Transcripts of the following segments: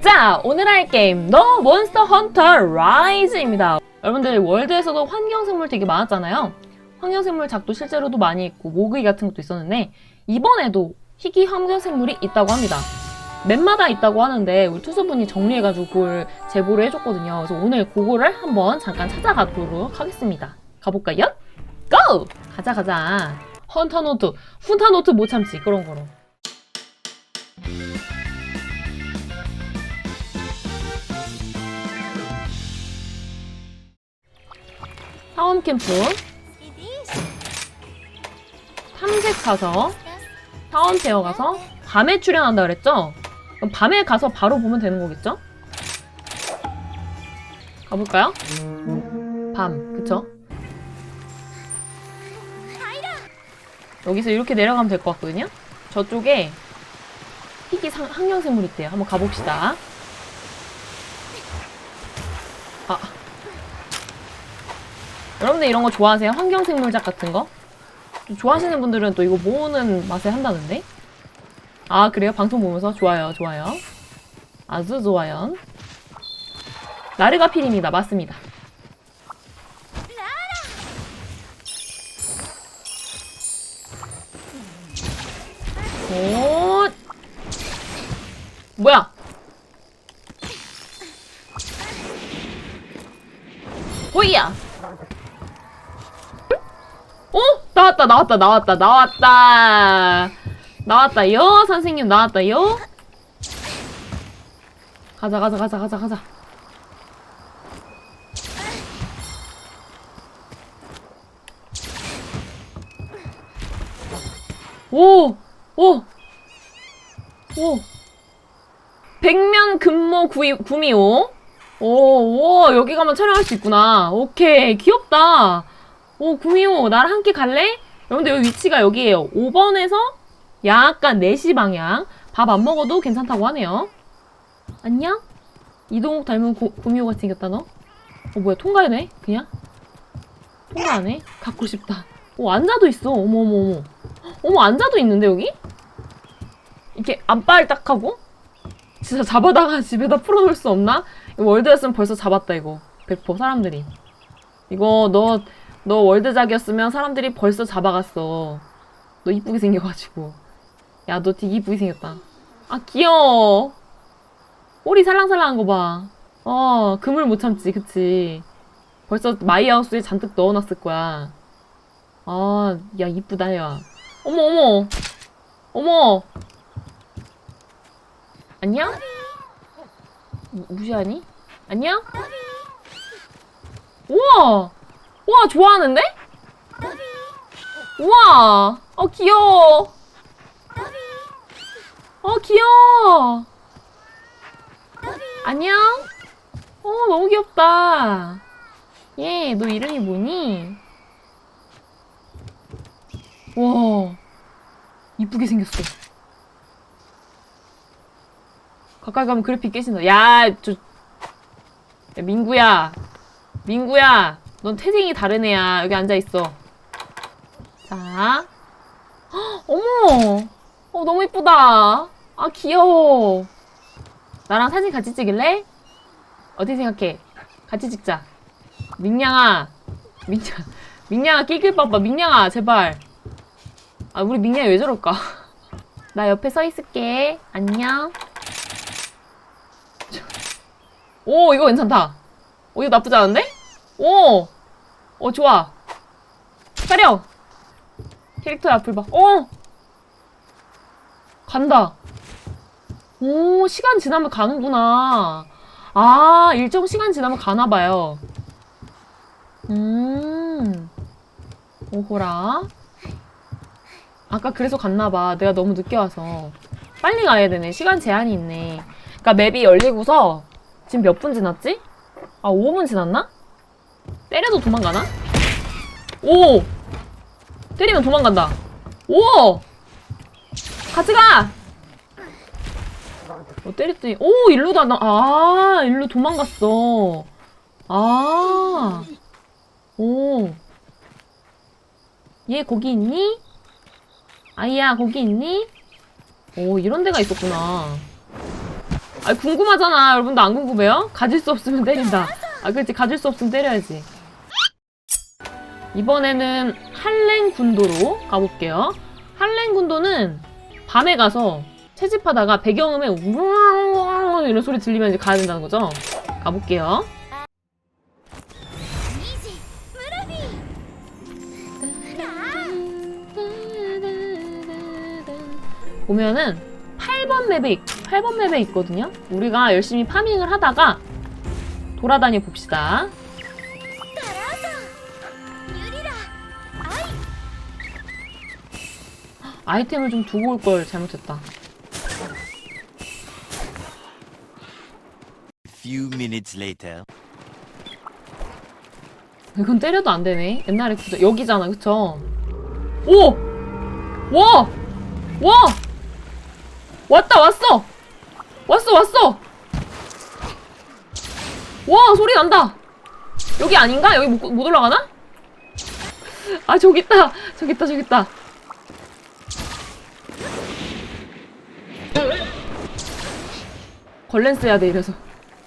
자, 오늘 할 게임 너 몬스터 헌터 라이즈입니다. 여러분들 월드에서도 환경 생물 되게 많았잖아요. 환경 생물 작도 실제로도 많이 있고 모그이 같은 것도 있었는데 이번에도 희귀 환경 생물이 있다고 합니다. 맵마다 있다고 하는데 우리 투수분이 정리해가지고 그걸 제보를 해줬거든요. 그래서 오늘 그거를 한번 잠깐 찾아가도록 하겠습니다. 가볼까요? 고! 가자 가자. 헌터 노트, 훈타 노트 못 참지 그런 거로. 사원 캠프 탐색 가서 사원 페어 가서 밤에 출연한다 그랬죠? 그럼 밤에 가서 바로 보면 되는 거겠죠? 가볼까요? 밤, 그쵸? 여기서 이렇게 내려가면 될 것 같거든요? 저쪽에 희귀 상, 항령생물 있대요. 한번 가봅시다. 여러분들 이런 거 좋아하세요? 환경생물작 같은 거? 좀 좋아하시는 분들은 또 이거 모으는 맛에 한다는데? 아, 그래요? 방송 보면서? 좋아요, 좋아요. 아주 좋아요. 나르가필입니다. 맞습니다. 오, 뭐야? 호이야. 어? 나왔다, 나왔다, 나왔다, 나왔다. 나왔다요, 선생님 나왔다요. 가자, 가자, 가자, 가자, 가자. 오, 오, 오. 백면 금모 구이, 구미호. 오, 오, 여기 가면 촬영할 수 있구나. 오케이, 귀엽다. 오, 구미호, 나랑 함께 갈래? 여러분들 여기 위치가 여기에요. 5번에서 약간 4시 방향. 밥 안 먹어도 괜찮다고 하네요. 안녕? 이동욱 닮은 고, 구미호 같이 생겼다, 너? 어, 뭐야, 통과해네? 그냥? 통과하네? 갖고 싶다. 오, 앉아도 있어. 어머, 어머, 어머. 어머, 앉아도 있는데, 여기? 이렇게 안빨 딱 하고? 진짜 잡아다가 집에다 풀어놓을 수 없나? 월드였으면 벌써 잡았다, 이거. 100% 사람들이. 이거 너, 너 월드작이었으면 사람들이 벌써 잡아갔어. 너 이쁘게 생겨가지고. 야, 너 되게 이쁘게 생겼다. 아, 귀여워. 꼬리 살랑살랑한 거 봐. 어, 금을 못 참지, 그치. 벌써 마이하우스에 잔뜩 넣어놨을 거야. 아, 야, 이쁘다, 야. 어머, 어머. 어머. 안녕? 무, 무시하니? 안녕? 우와! 우와, 좋아하는데? 우와! 어, 귀여워. 어, 귀여워. 안녕? 어, 너무 귀엽다. 얘, 너 이름이 뭐니? 와, 이쁘게 생겼어. 가까이 가면 그래픽 깨진다. 야, 저, 야, 민구야. 민구야. 넌 태생이 다른 애야. 여기 앉아있어. 자. 헉, 어머! 어, 너무 이쁘다. 아, 귀여워. 나랑 사진 같이 찍을래? 어떻게 생각해? 같이 찍자. 민양아. 민양, 민양아, 봐봐. 민양아, 제발. 아, 우리 민양이 왜 저럴까? 나 옆에 서 있을게. 안녕. 오, 이거 괜찮다. 오, 이거 나쁘지 않은데? 오! 오, 좋아. 차려! 캐릭터 앞을 봐. 어! 간다. 오, 시간 지나면 가는구나. 아, 일정 시간 지나면 가나봐요. 음. 오호라. 아까 그래서 갔나봐. 내가 너무 늦게 와서. 빨리 가야 되네. 시간 제한이 있네. 그니까 맵이 열리고서 지금 몇 분 지났지? 아, 5분 지났나? 때려도 도망가나? 오! 때리면 도망간다. 오! 같이 가! 어, 때렸더니, 오! 일로 다, 나, 아, 일로 도망갔어. 아. 오. 얘 거기 있니? 아이야, 거기 있니? 오, 이런 데가 있었구나. 아 궁금하잖아. 여러분도 안 궁금해요? 가질 수 없으면 때린다. 아 그렇지 가질 수 없으면 때려야지. 이번에는 한랭 군도로 가볼게요. 한랭 군도는 밤에 가서 채집하다가 배경음에 우웅 이런 소리 들리면 이제 가야 된다는 거죠. 가볼게요. 보면은 8번 맵에 있- 8번 맵에 있거든요. 우리가 열심히 파밍을 하다가 돌아다녀 봅시다. 아이 아이템을 좀 두고 올 걸 잘못했다. Few minutes later. 이건 때려도 안 되네. 옛날에 그 여기잖아, 그쵸? 오! 와! 와! 왔다, 왔어! 왔어, 왔어! 와, 소리 난다! 여기 아닌가? 여기 못, 못 올라가나? 아, 저기 있다! 저기 있다, 저기 있다. 걸렌 써야 돼, 이래서.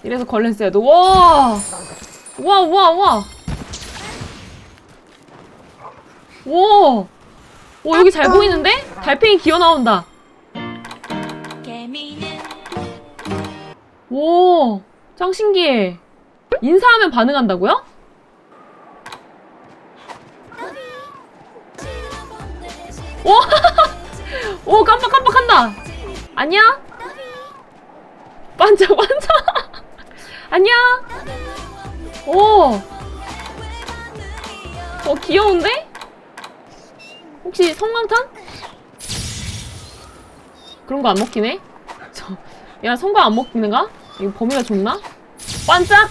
이래서 걸렌 써야 돼. 와! 와, 와, 와! 오! 오, 여기 잘 보이는데? 달팽이 기어 나온다. 오, 짱 신기해. 인사하면 반응한다고요? 오, 오, 깜빡깜빡한다. 안녕? 반짝, 반짝. 안녕? 오, 어, 귀여운데? 혹시 성광탄? 그런 거 안 먹히네? 저, 야, 성광 안 먹히는가? 이거 범위가 좋나? 반짝!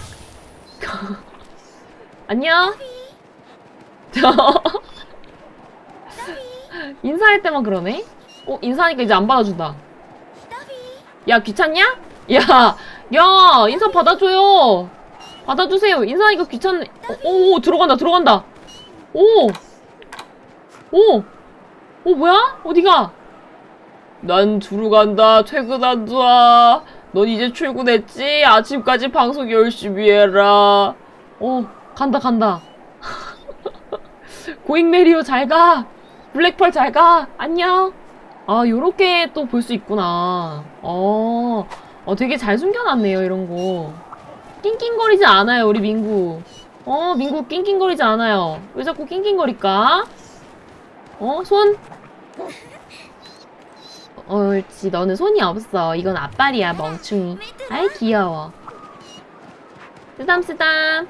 안녕? 인사할 때만 그러네? 어, 인사하니까 이제 안 받아준다. 야, 귀찮냐? 야, 야, 인사 받아줘요. 받아주세요. 인사하니까 귀찮네. 어, 오, 오, 들어간다, 들어간다. 오! 오! 오, 뭐야? 어디가? 난 주로 간다. 퇴근한다. 넌 이제 출근했지? 아침까지 방송 열심히 해라. 어, 간다, 간다. 고잉 메리오 잘 가. 블랙펄 잘 가. 안녕. 아, 요렇게 또 볼 수 있구나. 어, 어, 되게 잘 숨겨놨네요, 이런 거. 낑낑거리지 않아요, 우리 민구. 어, 민구 낑낑거리지 않아요. 왜 자꾸 낑낑거릴까? 어, 손? 어, 옳지. 너는 손이 없어. 이건 앞발이야, 멍충이. 아이, 귀여워. 쓰담쓰담.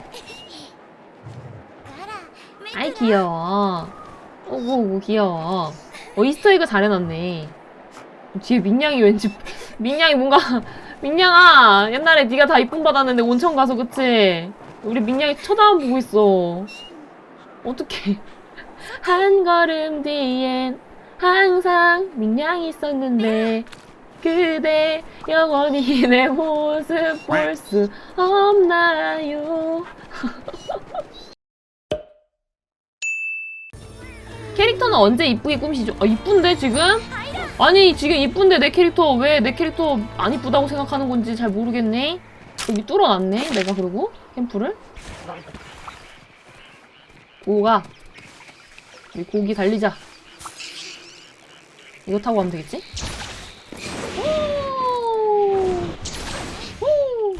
아이, 귀여워. 오구, 오구, 귀여워. 어, 이스터에그 잘 해놨네. 뒤에 민양이 왠지, 민양이 뭔가, 민양아, 옛날에 네가 다 이쁨 받았는데 온천 가서, 그치? 우리 민양이 쳐다만 보고 있어. 어떡해. 한 걸음 뒤엔 항상 민양이 있었는데, 그대 영원히 내 모습 볼 수 없나요? 캐릭터는 언제 이쁘게 꾸미시죠? 아, 이쁜데, 지금? 아니, 지금 이쁜데 내 캐릭터 왜 내 캐릭터 안 이쁘다고 생각하는 건지 잘 모르겠네. 여기 뚫어놨네, 내가 그러고, 캠프를. 고가. 우리 고기 달리자. 이거 타고 가면 되겠지? 오! 오!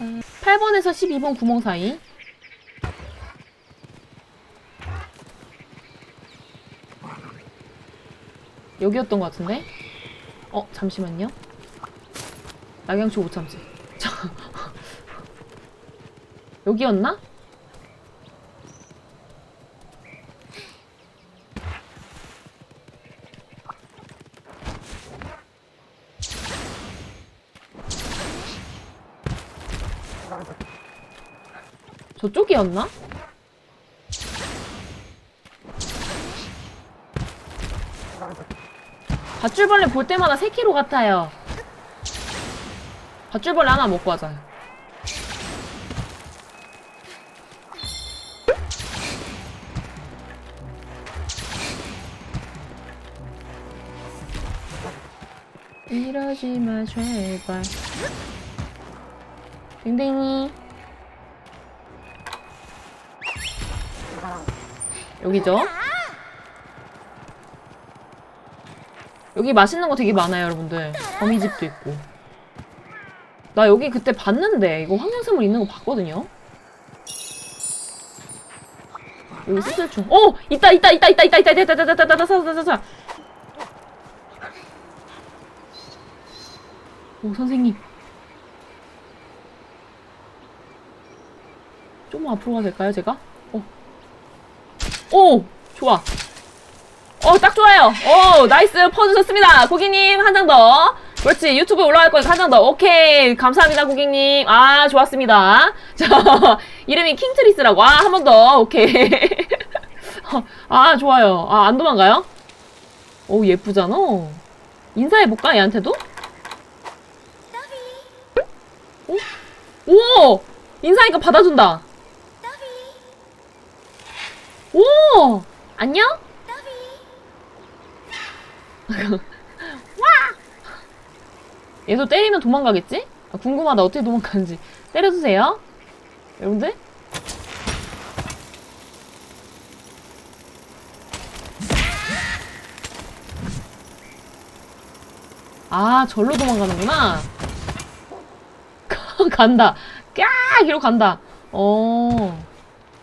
아, 8번에서 12번 구멍 사이. 여기였던 것 같은데? 어, 잠시만요. 낙양초 못 참지. 저- 여기였나? 저쪽이었나? 밧줄벌레 볼 때마다 3kg 같아요. 밧줄벌레 하나 먹고 하자. 이러지 마 제발 댕댕이 여기죠 여기 맛있는 거 되게 많아요 여러분들 거미집도 있고 나 여기 그때 봤는데 이거 황금샘물 있는 거 봤거든요 여기 수술충 어 있다 있다 있다 있다 있다 있다 있다 있다 있다 있다 있다 있다 있다 있다 오 선생님 좀 앞으로 가도 될까요 제가? 어. 오 좋아 어 딱 좋아요 오 나이스 퍼주셨습니다 고객님 한 장 더 그렇지 유튜브에 올라갈 거니까 한 장 더 오케이 감사합니다 고객님 아 좋았습니다 자 이름이 킹트리스라고 아 한 번 더 오케이 아 좋아요 아 안 도망가요? 오 예쁘잖아 인사해볼까 얘한테도? 오? 오! 인사하니까 받아준다. 오! 안녕? 와! 얘도 때리면 도망가겠지? 아, 궁금하다. 어떻게 도망가는지. 때려주세요. 여러분들? 아, 절로 도망가는구나. 간다. 까! 이러고 간다. 어.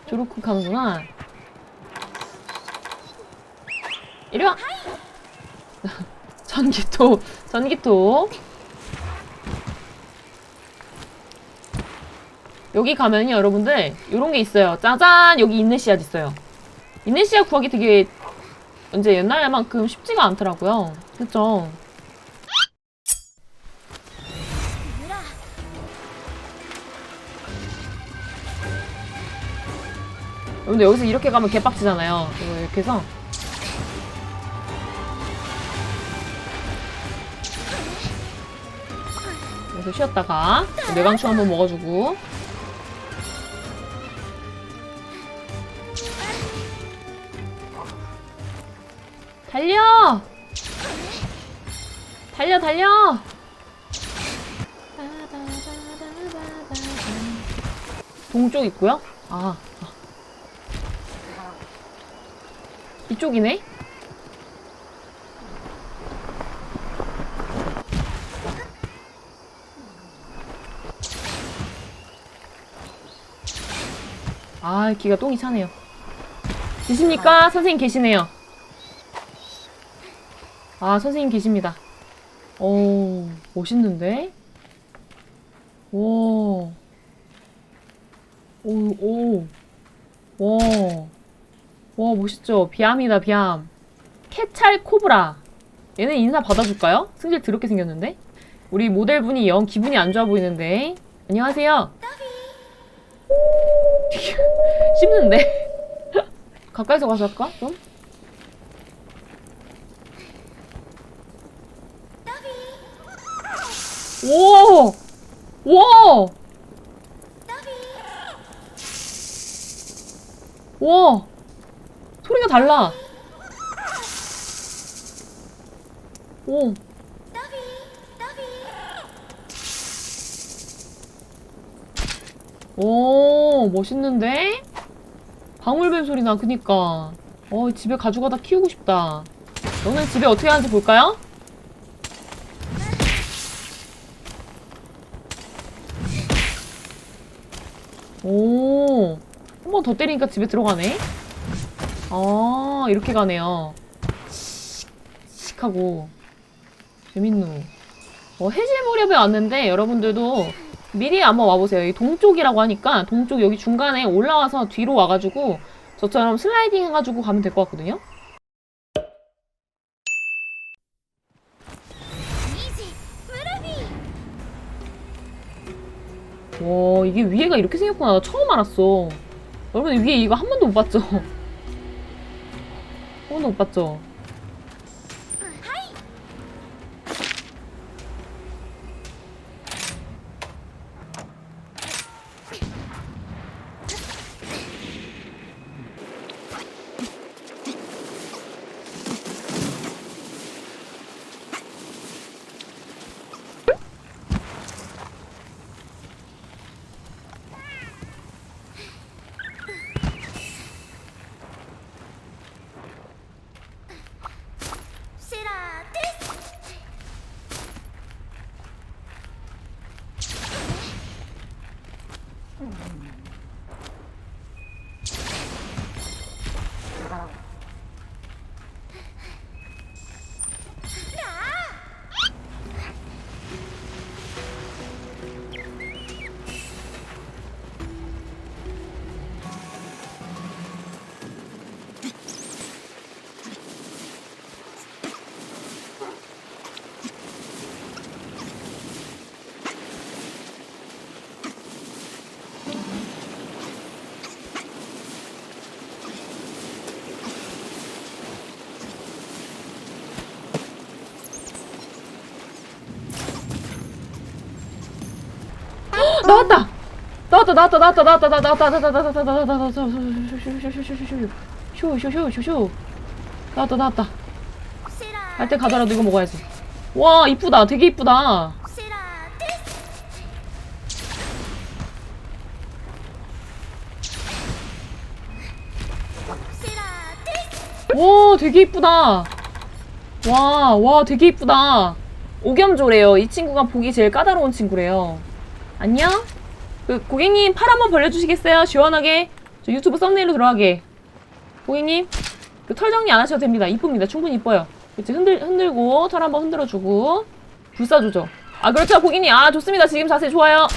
저렇게 가는구나. 이리 와. 전기토. 전기토. 여기 가면요, 여러분들, 요런 게 있어요. 짜잔! 여기 인내씨앗 있어요. 인내씨앗 구하기 되게, 이제 옛날만큼 쉽지가 않더라고요. 그쵸? 근데 여기서 이렇게 가면 개빡치잖아요. 이거 이렇게 해서. 여기서 쉬었다가 뇌강충 한번 먹어주고. 달려! 달려, 달려! 동쪽 있고요. 아, 이쪽이네? 아, 기가 똥이 차네요. 계십니까? 선생님 계시네요. 아, 선생님 계십니다. 오, 멋있는데? 오. 오, 오. 와. 와 멋있죠? 비암이다 비암 캐찰 코브라 얘네 인사 받아줄까요? 승질 더럽게 생겼는데 우리 모델분이 영 기분이 안 좋아 보이는데 안녕하세요 씹는데 가까이서 가서 할까? 좀? 오! 와! 와! 소리가 달라. 오. 오, 멋있는데? 방울뱀 소리 나, 그니까. 어, 집에 가져가다 키우고 싶다. 너는 집에 어떻게 하는지 볼까요? 오, 한 번 더 때리니까 집에 들어가네? 아, 이렇게 가네요. 씩 하고. 재밌노. 어, 해질 무렵에 왔는데 여러분들도 미리 한번 와보세요. 여기 동쪽이라고 하니까 동쪽 여기 중간에 올라와서 뒤로 와가지고 저처럼 슬라이딩 해가지고 가면 될 것 같거든요. 와, 이게 위에가 이렇게 생겼구나. 나 처음 알았어. 여러분 위에 이거 한 번도 못 봤죠? 한 번도 못 봤죠? Mm-hmm. 나왔다. 나왔다 나왔다 나왔다 나왔다 나왔다 나왔다 나왔다 나왔다 나왔다 쇼쇼쇼쇼쇼쇼쇼쇼쇼 나왔다 나왔다 갈 때 가더라도 이거 먹어야지 와 이쁘다 되게 이쁘다 와 되게 이쁘다 와와 되게 이쁘다 오겸조래요 이 친구가 보기 제일 까다로운 친구래요 안녕? 그, 고객님, 팔 한번 벌려주시겠어요? 시원하게. 저 유튜브 썸네일로 들어가게. 고객님, 그 털 정리 안 하셔도 됩니다. 이쁩니다. 충분히 이뻐요. 그치, 흔들, 흔들고, 털 한번 흔들어주고. 불사조죠. 아, 그렇죠, 고객님. 아, 좋습니다. 지금 자세 좋아요.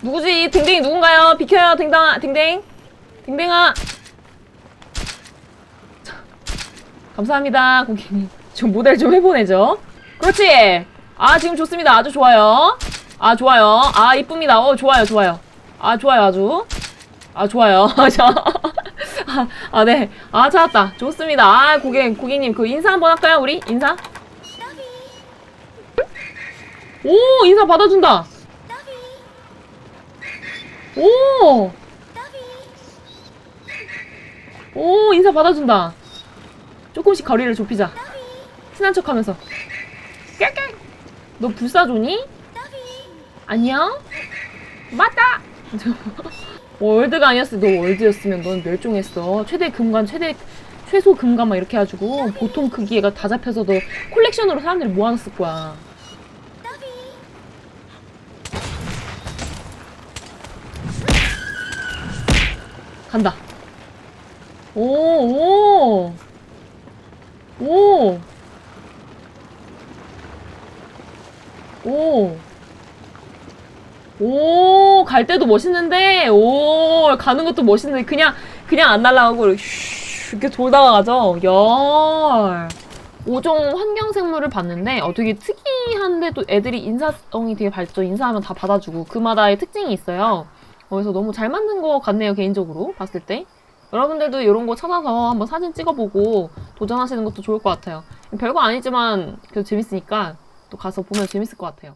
누구지? 댕댕이 누군가요? 비켜요, 댕댕아, 댕댕. 댕댕아. 감사합니다, 고객님. 좀 모델 좀 해보내죠. 그렇지. 아, 지금 좋습니다. 아주 좋아요. 아 좋아요 아 이쁩니다 어 좋아요 좋아요 아 좋아요 아주 아 좋아요 아네아 아, 네. 아, 찾았다 좋습니다 아 고객 고객님 그 인사 한번 할까요 우리 인사 오 인사 받아준다 오! 오, 인사 받아준다. 조금씩 거리를 좁히자. 친한 척 하면서. 깨깨! 너 불사조니? 안녕? 맞다! 월드가 아니었어. 너 월드였으면 넌 멸종했어. 최대 금관, 최대 최소 금관 막 이렇게 해가지고 보통 그 크기가 다 잡혀서 너 콜렉션으로 사람들이 모아놨을 거야. 간다. 오, 오, 오, 오. 오, 갈 때도 멋있는데, 오, 가는 것도 멋있는데, 그냥, 그냥 안 슈, 이렇게 돌다가 가죠. 열. 5종 환경생물을 봤는데, 어, 되게 특이한데 또 애들이 인사성이 되게 밝죠. 인사하면 다 받아주고, 그마다의 특징이 있어요. 어, 그래서 너무 잘 만든 것 같네요, 개인적으로. 봤을 때. 여러분들도 이런 거 찾아서 한번 사진 찍어보고 도전하시는 것도 좋을 것 같아요. 별거 아니지만 그래도 재밌으니까 또 가서 보면 재밌을 것 같아요.